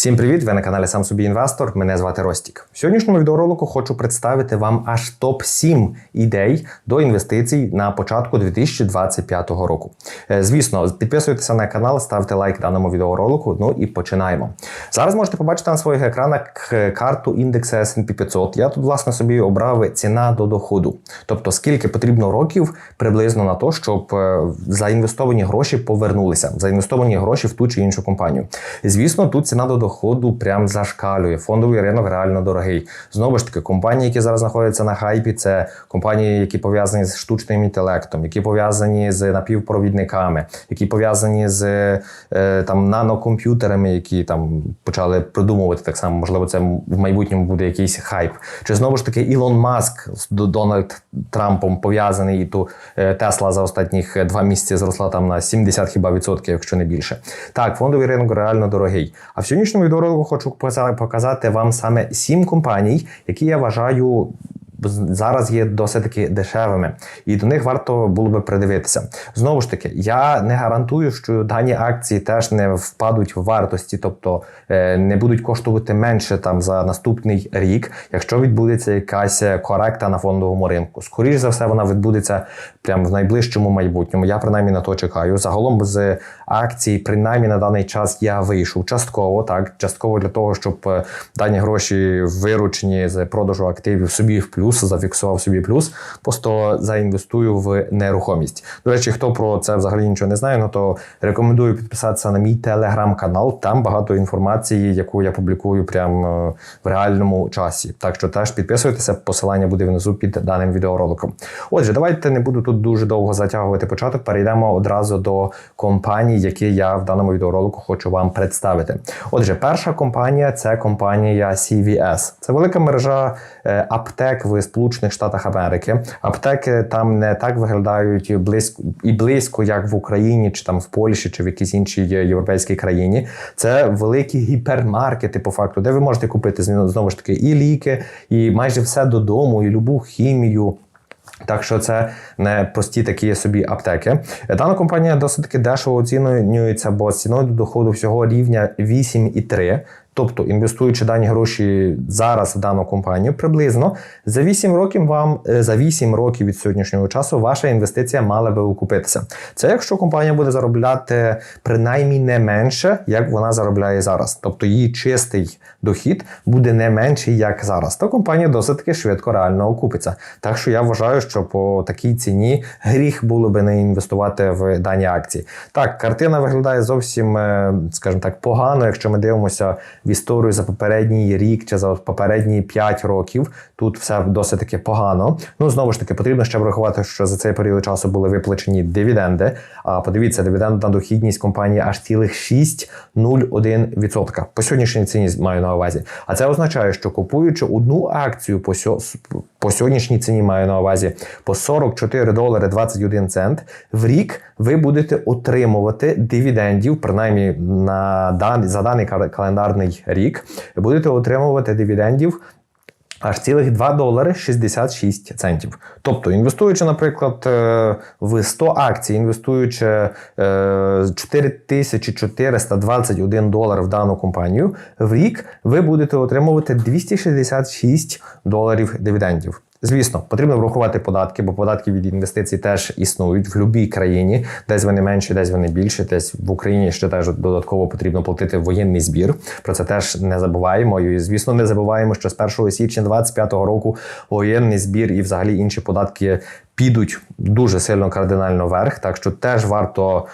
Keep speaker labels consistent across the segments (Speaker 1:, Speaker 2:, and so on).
Speaker 1: Всім привіт! Ви на каналі Сам Собі Інвестор. Мене звати Ростік. В сьогоднішньому відеоролику хочу представити вам аж топ 7 ідей до інвестицій на початку 2025 року. Е, Звісно, підписуйтеся на канал, ставте лайк даному відеоролику. Ну і починаємо. Зараз можете побачити на своїх екранах карту індексу S&P 500. Я тут власне собі обрав ціна до доходу, тобто скільки потрібно років приблизно на то, щоб е, заінвестовані гроші повернулися, заінвестовані гроші в ту чи іншу компанію. Звісно, тут ціна до доходу прям зашкалює. Фондовий ринок реально дорогий. Знову ж таки, компанії, які зараз знаходяться на хайпі, це компанії, які пов'язані з штучним інтелектом, які пов'язані з напівпровідниками, які пов'язані з е, там нанокомп'ютерами, які там почали придумувати так само. Можливо, це в майбутньому буде якийсь хайп. Чи знову ж таки Ілон Маск з Дональд Трампом пов'язаний, і то е, Тесла за останніх два місяці зросла там на 70 хіба відсотків, якщо не більше. Так, фондовий ринок реально дорогий. А в сьогоднішньому відеоролику хочу показати вам саме сім компаній, які я вважаю. Зараз є досить таки дешевими, і до них варто було би придивитися. Знову ж таки, я не гарантую, що дані акції теж не впадуть в вартості, тобто е, не будуть коштувати менше там за наступний рік, якщо відбудеться якась коректа на фондовому ринку. Скоріше за все, вона відбудеться прямо в найближчому майбутньому. Я принаймні на то чекаю. Загалом з акцій, принаймні на даний час я вийшов частково, так частково для того, щоб е, дані гроші виручені з продажу активів собі в плюс, зафіксував собі плюс, просто заінвестую в нерухомість. До речі, хто про це взагалі нічого не знає, ну то рекомендую підписатися на мій телеграм-канал. Там багато інформації, яку я публікую прямо е, в реальному часі. Так що теж підписуйтеся, посилання буде внизу під даним відеороликом. Отже, давайте не буду тут дуже довго затягувати початок. Перейдемо одразу до компаній, які я в даному відеоролику хочу вам представити. Отже, перша компанія це компанія CVS. Це велика мережа е, аптек в Сполучених Штатах Америки. Аптеки там не так виглядають близько і близько, як в Україні, чи там в Польщі, чи в якійсь іншій європейській країні. Це великі гіпермаркети, по факту, де ви можете купити знову ж таки і ліки, і майже все додому, і любу хімію. Так що це не прості такі собі аптеки. Дана компанія досить таки дешево оцінюється, бо ціною до доходу всього рівня 8,3. Тобто, інвестуючи дані гроші зараз в дану компанію, приблизно за 8 років вам е, за 8 років від сьогоднішнього часу ваша інвестиція мала би окупитися. Це якщо компанія буде заробляти принаймні не менше, як вона заробляє зараз. Тобто її чистий дохід буде не менший, як зараз. То компанія досить таки швидко реально окупиться. Так що я вважаю, що по такій ціні гріх було би не інвестувати в дані акції. Так, картина виглядає зовсім, е, скажімо так, погано, якщо ми дивимося в історію за попередній рік чи за попередні 5 років. Тут все досить таки погано. Ну знову ж таки, потрібно ще врахувати, що за цей період часу були виплачені дивіденди. А подивіться, дивідендна дохідність компанії аж цілих 6,01%. По сьогоднішній ціні маю на увазі. А це означає, що купуючи одну акцію по по сьогоднішній ціні маю на увазі по 44 долари 21 цент. В рік ви будете отримувати дивідендів, принаймні на дан, за даний календарний рік, ви будете отримувати дивідендів. Аж цілих 2 долари 66 центів. Тобто, інвестуючи, наприклад, е, в 100 акцій, інвестуючи е, 4421 долар в дану компанію, в рік ви будете отримувати 266 доларів дивідендів. Звісно, потрібно врахувати податки, бо податки від інвестицій теж існують в будь-якій країні, десь вони менші, десь вони більші. Десь в Україні ще теж додатково потрібно платити воєнний збір. Про це теж не забуваємо. І звісно, не забуваємо, що з 1 січня 2025 року воєнний збір і взагалі інші податки підуть дуже сильно кардинально вверх. Так що теж варто.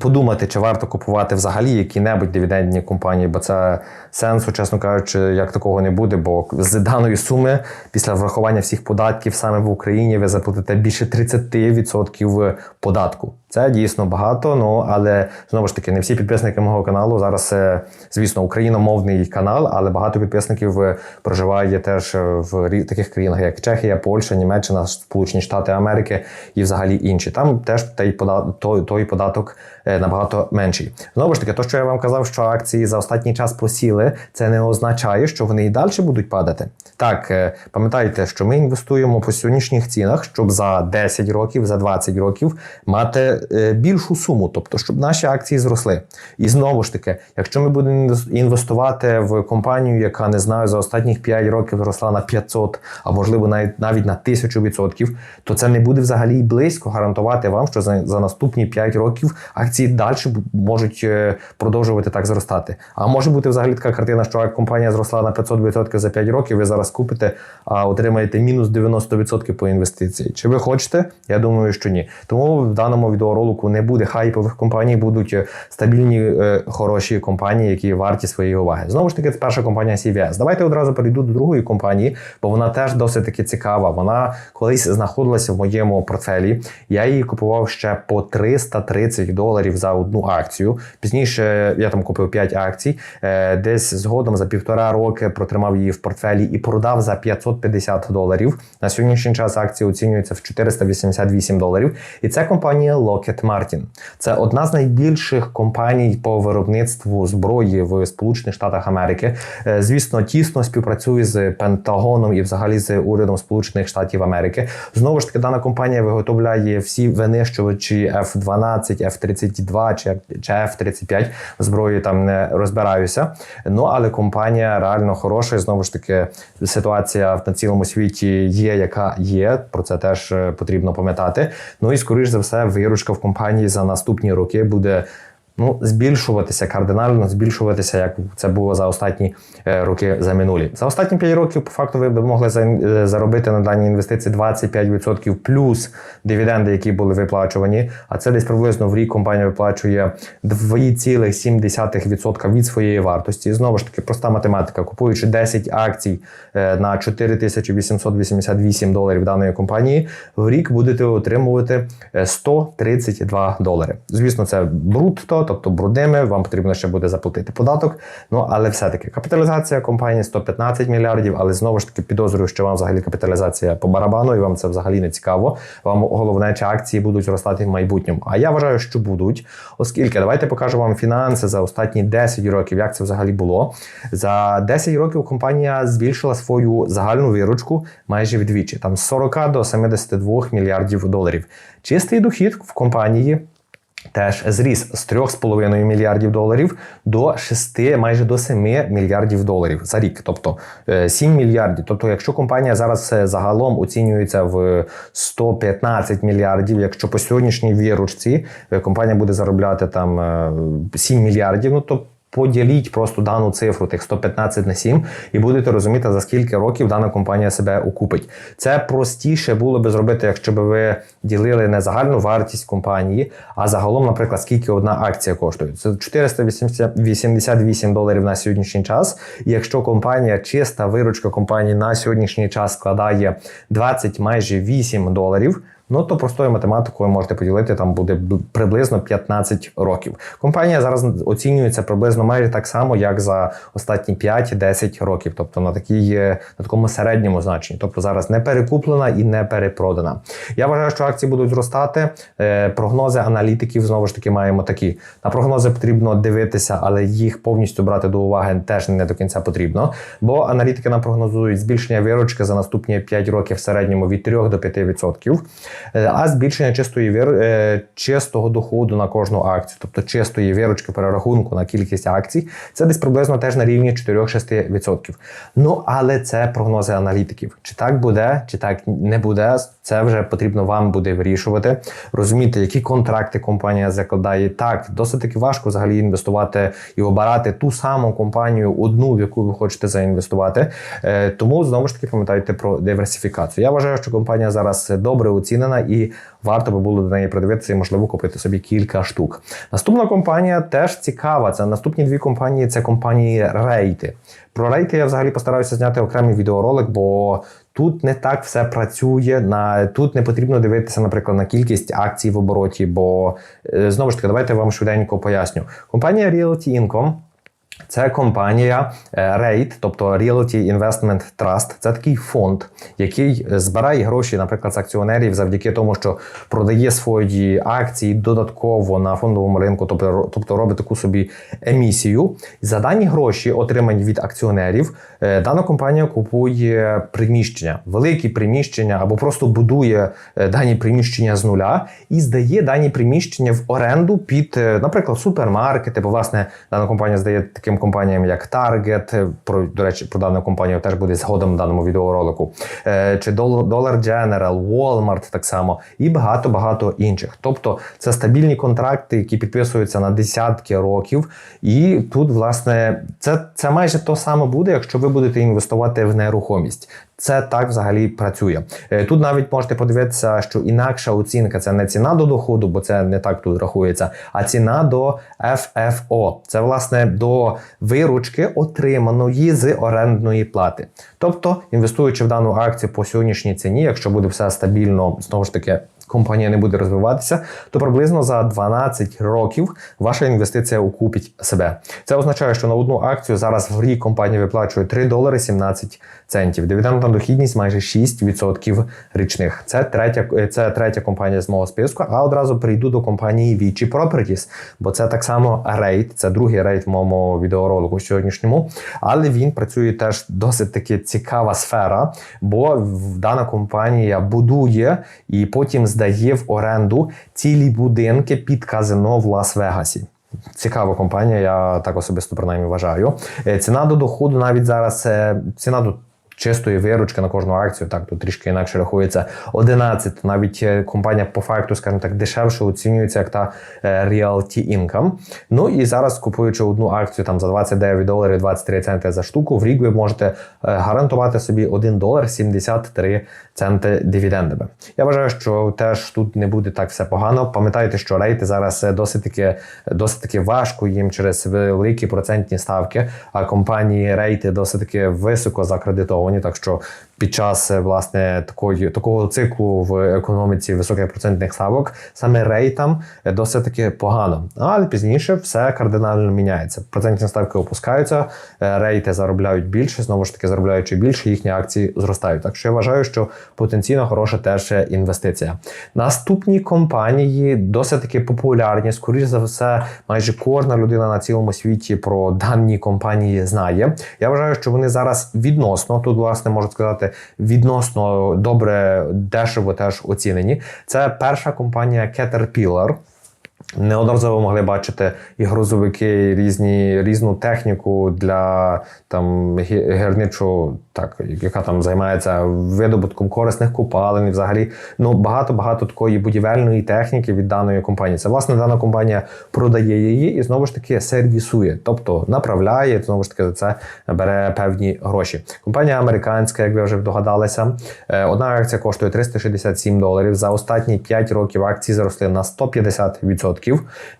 Speaker 1: Подумати, чи варто купувати взагалі які-небудь дивідендні компанії, бо це сенсу, чесно кажучи, як такого не буде. Бо з даної суми, після врахування всіх податків, саме в Україні ви заплатите більше 30% податку. Це дійсно багато. Ну але знову ж таки, не всі підписники мого каналу зараз, е, звісно, україномовний канал, але багато підписників е, проживає теж е, в таких країнах, як Чехія, Польща, Німеччина, Сполучені Штати Америки і взагалі інші. Там теж той той, той податок набагато менший. Знову ж таки, то, що я вам казав, що акції за останній час просіли, це не означає, що вони і далі будуть падати. Так, пам'ятайте, що ми інвестуємо по сьогоднішніх цінах, щоб за 10 років, за 20 років мати більшу суму, тобто, щоб наші акції зросли. І знову ж таки, якщо ми будемо інвестувати в компанію, яка не знаю, за останніх 5 років зросла на 500, а можливо навіть навіть на 1000 відсотків, то це не буде взагалі й близько гарантувати вам, що за, за наступні 5 років акції далі можуть е, продовжувати так зростати. А може бути взагалі така картина, що компанія зросла на 500% за 5 років, ви зараз купите, а отримаєте мінус 90% по інвестиції. Чи ви хочете? Я думаю, що ні. Тому в даному відеоролику не буде хайпових компаній, будуть е, стабільні, е, хороші компанії, які варті своєї уваги. Знову ж таки, це перша компанія CVS. Давайте одразу перейду до другої компанії, бо вона теж досить таки цікава. Вона колись знаходилася в моєму портфелі. Я її купував ще по 330 доларів за одну акцію. Пізніше я там купив 5 акцій, е, десь згодом за півтора роки протримав її в портфелі і продав за 550 доларів. На сьогоднішній час акції оцінюються в 488 доларів. І це компанія Lockheed Martin. Це одна з найбільших компаній по виробництву зброї в Сполучених Штатах Америки. Е, Звісно, тісно співпрацює з Пентагоном і взагалі з урядом Сполучених Штатів Америки. Знову ж таки, дана компанія виготовляє всі винищувачі F-12, F-32 чи чи F-35. Зброї там не розбираюся. Ну але компанія реально хороша. Знову ж таки, ситуація на цілому світі є, яка є. Про це теж е, потрібно пам'ятати. Ну і скоріш за все, виручка в компанії за наступні роки буде ну, збільшуватися кардинально, збільшуватися, як це було за останні е, роки за минулі. За останні 5 років, по факту, ви б могли е, заробити на дані інвестиції 25% плюс дивіденди, які були виплачувані. А це десь приблизно в рік компанія виплачує 2,7% від своєї вартості. Знову ж таки, проста математика, купуючи 10 акцій е, на 4888 доларів даної компанії, в рік будете отримувати 132 долари. Звісно, це брутто тобто брудними, вам потрібно ще буде заплатити податок. Ну але все-таки капіталізація компанії 115 мільярдів, але знову ж таки підозрюю, що вам взагалі капіталізація по барабану, і вам це взагалі не цікаво. Вам головне, чи акції будуть зростати в майбутньому. А я вважаю, що будуть, оскільки давайте покажу вам фінанси за останні 10 років, як це взагалі було. За 10 років компанія збільшила свою загальну виручку майже вдвічі, там з 40 до 72 мільярдів доларів. Чистий дохід в компанії теж зріс з 3,5 мільярдів доларів до 6, майже до 7 мільярдів доларів за рік, тобто 7 е, мільярдів. Тобто, якщо компанія зараз е, загалом оцінюється в 115 мільярдів, якщо по сьогоднішній віручці е, компанія буде заробляти там 7 мільярдів, ну то Поділіть просто дану цифру, тих 115 на 7, і будете розуміти, за скільки років дана компанія себе окупить. Це простіше було би зробити, якщо б ви ділили не загальну вартість компанії, а загалом, наприклад, скільки одна акція коштує. Це 488 доларів на сьогоднішній час. І якщо компанія, чиста виручка компанії на сьогоднішній час складає 20 майже 8 доларів. Ну то простою математикою можете поділити, там буде приблизно 15 років. Компанія зараз оцінюється приблизно майже так само, як за останні 5-10 років, тобто на такій, на такому середньому значенні. Тобто зараз не перекуплена і не перепродана. Я вважаю, що акції будуть зростати. Е, прогнози аналітиків знову ж таки маємо такі. На прогнози потрібно дивитися, але їх повністю брати до уваги теж не до кінця потрібно. Бо аналітики нам прогнозують збільшення виручки за наступні 5 років в середньому від 3 до 5%. Е, а збільшення чистої вір, е, чистого доходу на кожну акцію, тобто чистої вірочки перерахунку на кількість акцій, це десь приблизно теж на рівні 4-6%. Ну але це прогнози аналітиків. Чи так буде, чи так не буде, це вже потрібно вам буде вирішувати, розуміти, які контракти компанія закладає. Так, досить таки важко взагалі інвестувати і обирати ту саму компанію, одну, в яку ви хочете заінвестувати. Е, тому знову ж таки пам'ятайте про диверсифікацію. Я вважаю, що компанія зараз добре оцінена оцінена, і варто би було до неї придивитися і, можливо, купити собі кілька штук. Наступна компанія теж цікава. Це наступні дві компанії це компанії рейти. Про рейти я взагалі постараюся зняти окремий відеоролик, бо тут не так все працює. На Тут не потрібно дивитися, наприклад, на кількість акцій в обороті, бо е, знову ж таки, давайте вам швиденько поясню. Компанія Realty Income Це компанія е, REIT, тобто Realty Investment Trust. Це такий фонд, який збирає гроші, наприклад, з акціонерів завдяки тому, що продає свої акції додатково на фондовому ринку, тобто, тобто робить таку собі емісію. За дані гроші, отримані від акціонерів, е, дана компанія купує приміщення, великі приміщення або просто будує е, дані приміщення з нуля і здає дані приміщення в оренду під, наприклад, супермаркети. Бо власне дана компанія здає таким компаніям, як Target, е, про до речі, про дану компанію теж буде згодом в даному відеоролику, е, чи Dol- Dollar General, Walmart так само, і багато багато інших. Тобто це стабільні контракти, які підписуються на десятки років. І тут, власне, це, це майже то саме буде, якщо ви будете інвестувати в нерухомість. Це так взагалі працює. Е, Тут навіть можете подивитися, що інакша оцінка це не ціна до доходу, бо це не так тут рахується, а ціна до FFO. Це власне до виручки, отриманої з орендної плати. Тобто, інвестуючи в дану акцію по сьогоднішній ціні, якщо буде все стабільно, знову ж таки. Компанія не буде розвиватися, то приблизно за 12 років ваша інвестиція окупить себе. Це означає, що на одну акцію зараз в рік компанія виплачує 3 долари 17 центів. Дивідендна дохідність майже 6% річних. Це третя, це третя компанія з мого списку. А одразу прийду до компанії Vici Properties, бо це так само рейд, це другий рейд в моєму відеоролику сьогоднішньому. Але він працює теж досить таки цікава сфера, бо дана компанія будує і потім здає в оренду цілі будинки під казино в Лас-Вегасі. Цікава компанія, я так особисто принаймні вважаю. Е, Ціна до доходу навіть зараз е, ціна до чистої виручки на кожну акцію, так тут трішки інакше рахується 11. Навіть е, компанія по факту, скажімо так, дешевше оцінюється як та е, Realty Income. Ну і зараз купуючи одну акцію там за 29 доларів 23 центи за штуку, в рік ви можете е, гарантувати собі 1 долар 73 центи дивідендами. Я вважаю, що теж тут не буде так все погано. Пам'ятайте, що рейти зараз досить таки досить таки важко їм через великі процентні ставки. А компанії рейти досить таки високо закредитовані. Так що під час е, власне такої такого циклу в економіці високих процентних ставок саме рейтам е, досить таки погано. Але пізніше все кардинально міняється. Процентні ставки опускаються, е, рейти заробляють більше. Знову ж таки, заробляючи більше, їхні акції зростають. Так що я вважаю, що потенційно хороша теж інвестиція. Наступні компанії досить таки популярні. Скоріше за все, майже кожна людина на цілому світі про дані компанії знає. Я вважаю, що вони зараз відносно тут, власне, можу сказати, відносно добре, дешево теж оцінені. Це перша компанія Caterpillar. Неодноразово могли бачити і грузовики, і різні різну техніку для там гірничу, так яка там займається видобутком корисних купалин. І взагалі ну багато багато такої будівельної техніки від даної компанії. Це власне дана компанія продає її і знову ж таки сервісує, тобто направляє знову ж таки за це бере певні гроші. Компанія американська, як ви вже догадалися, е, одна акція коштує 367 доларів. За останні 5 років акції зросли на 150%.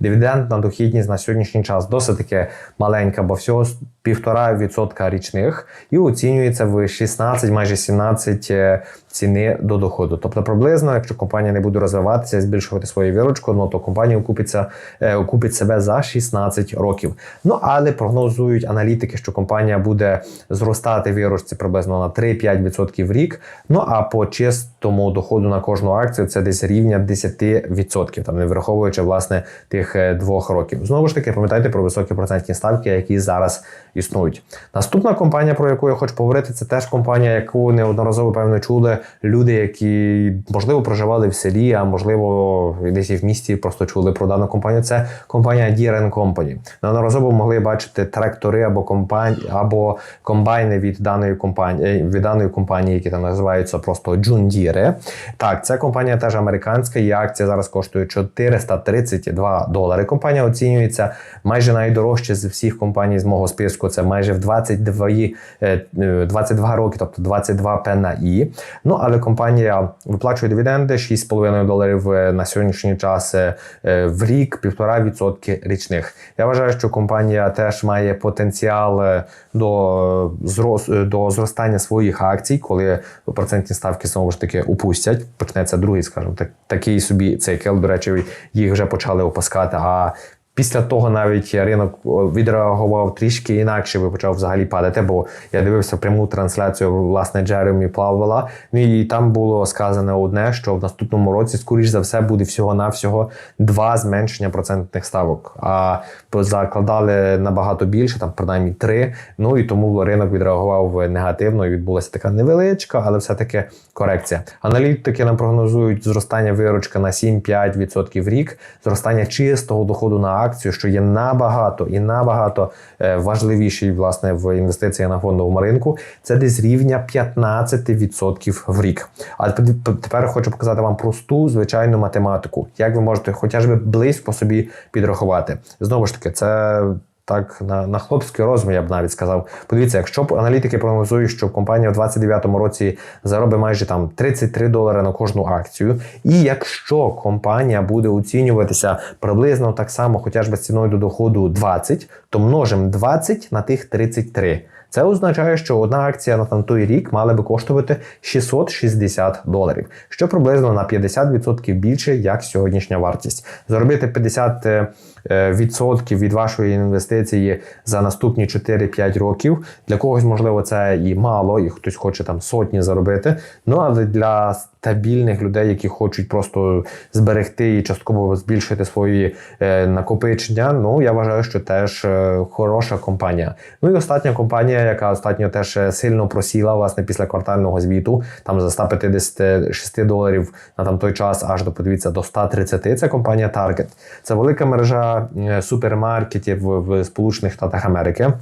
Speaker 1: Дивідендна дохідність на сьогоднішній час досить таки маленька, бо всього 1,5% річних і оцінюється в 16, майже 17 е, ціни до доходу. Тобто приблизно, якщо компанія не буде розвиватися і збільшувати свою виручку, ну то компанія окупиться, е, окупить себе за 16 років. Ну але прогнозують аналітики, що компанія буде зростати виручці приблизно на 3-5% в рік. Ну а по чистому доходу на кожну акцію це десь рівня 10%, там не враховуючи власне тих е, двох років. Знову ж таки, пам'ятайте про високі процентні ставки, які зараз існують. Наступна компанія, про яку я хочу поговорити, це теж компанія, яку неодноразово певно чули люди, які можливо проживали в селі, а можливо десь і в місті просто чули про дану компанію. Це компанія Deere Company. Неодноразово могли бачити трактори або компанії, або комбайни від даної компанії від даної компанії, які там називаються просто John Deere. Так, ця компанія теж американська. Її акція зараз коштує 432 долари. Компанія оцінюється майже найдорожче з всіх компаній з мого списку. Це майже в 22, е, е, 22 роки, тобто 22 П на І. Ну але компанія виплачує дивіденди 6,5 доларів е, на сьогоднішній час е, е, в рік, 1,5% річних. Я вважаю, що компанія теж має потенціал е, до зрос е, до зростання своїх акцій, коли процентні ставки знову ж таки упустять. Почнеться другий, скажімо так, такий собі цикл. До речі, їх вже почали опускати. А Після того навіть ринок відреагував трішки інакше, би почав взагалі падати, бо я дивився пряму трансляцію власне Джеремі Плавела. Ну і там було сказане одне, що в наступному році, скоріш за все, буде всього-навсього два зменшення процентних ставок. А закладали набагато більше, там принаймні три. Ну і тому ринок відреагував негативно. І відбулася така невеличка, але все-таки корекція. Аналітики нам прогнозують зростання виручка на 7-5% в рік, зростання чистого доходу на акцію, що є набагато і набагато е, важливіший власне в інвестиціях на фондовому ринку. Це десь рівня 15% в рік. А тепер хочу показати вам просту звичайну математику, як ви можете хоча б близько собі підрахувати. Знову ж таки, це. Так, на на хлопський розум, я б навіть сказав. Подивіться, якщо аналітики прогнозують, що компанія в 2029 році заробить майже там 33 долари на кожну акцію, і якщо компанія буде оцінюватися приблизно так само, хоча б з ціною до доходу 20, то множимо 20 на тих 33. Це означає, що одна акція на той рік мала би коштувати 660 доларів, що приблизно на 50% більше, як сьогоднішня вартість. Заробити 50 е, відсотків від вашої інвестиції за наступні 4-5 років. Для когось, можливо, це і мало, і хтось хоче там сотні заробити. Ну але для стабільних людей, які хочуть просто зберегти і частково збільшити свої е, накопичення. Ну я вважаю, що теж е, хороша компанія. Ну і остання компанія, яка останньо теж е, сильно просіла власне після квартального звіту, там за 156 доларів на там той час, аж до подивіться до 130, Це компанія Target. Це велика мережа супермаркетів в Сполучених Штатах Америки.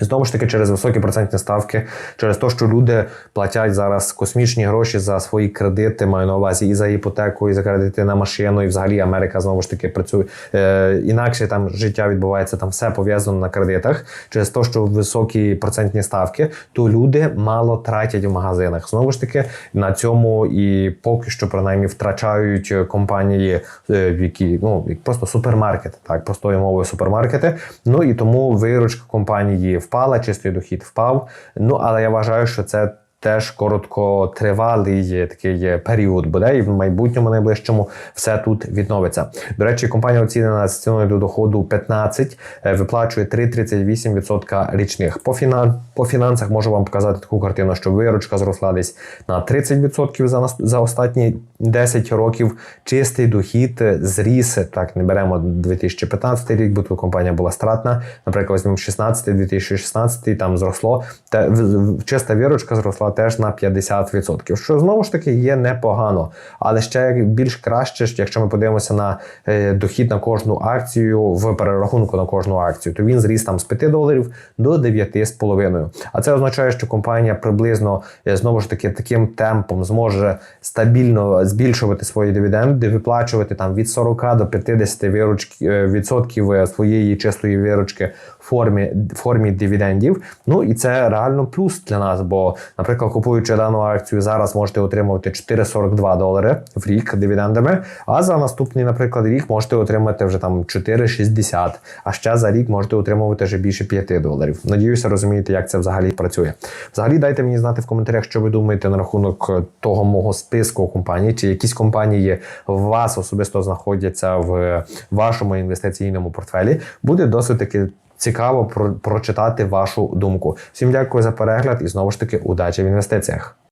Speaker 1: Знову ж таки, через високі процентні ставки, через те, що люди платять зараз космічні гроші за свої кредити, маю на увазі і за іпотеку, і за кредити на машину, і взагалі Америка знову ж таки працює е, інакше там життя відбувається, там все пов'язано на кредитах. Через те, що високі процентні ставки, то люди мало тратять в магазинах. Знову ж таки, на цьому і поки що принаймні втрачають компанії, е, які ну просто супермаркети, так простою мовою супермаркети. Ну і тому виручка компанії впала, чистий дохід впав. Ну але я вважаю, що це. Теж короткотривалий такий період буде, і в майбутньому найближчому все тут відновиться. До речі, компанія оцінена з ціною до доходу 15, е, виплачує 3,38% річних. По фінан... по фінансах можу вам показати таку картину, що виручка зросла десь на 30% за за останні 10 років. Чистий дохід зріс. Так, не беремо 2015 рік, бо тут компанія була стратна. Наприклад, візьмемо 16-2016, там зросло. Та чиста виручка зросла теж на 50%, що знову ж таки є непогано. Але ще більш краще, якщо ми подивимося на е, дохід на кожну акцію в перерахунку на кожну акцію, то він зріс там з 5 доларів до 9,5. А це означає, що компанія приблизно е, знову ж таки таким темпом зможе стабільно збільшувати свої дивіденди, виплачувати там від 40 до 50 виручки, е, відсотків своєї чистої виручки формі, формі дивідендів. Ну і це реально плюс для нас, бо, наприклад, купуючи дану акцію, зараз можете отримувати 4,42 долари в рік дивідендами. А за наступний, наприклад, рік можете отримати вже там 4,60, а ще за рік можете отримувати вже більше 5 доларів. Надіюся, розумієте, як це взагалі працює. Взагалі, дайте мені знати в коментарях, що ви думаєте на рахунок того мого списку компаній, чи якісь компанії в вас особисто знаходяться в вашому інвестиційному портфелі. Буде досить таки. Цікаво про прочитати вашу думку. Всім дякую за перегляд і знову ж таки удачі в інвестиціях.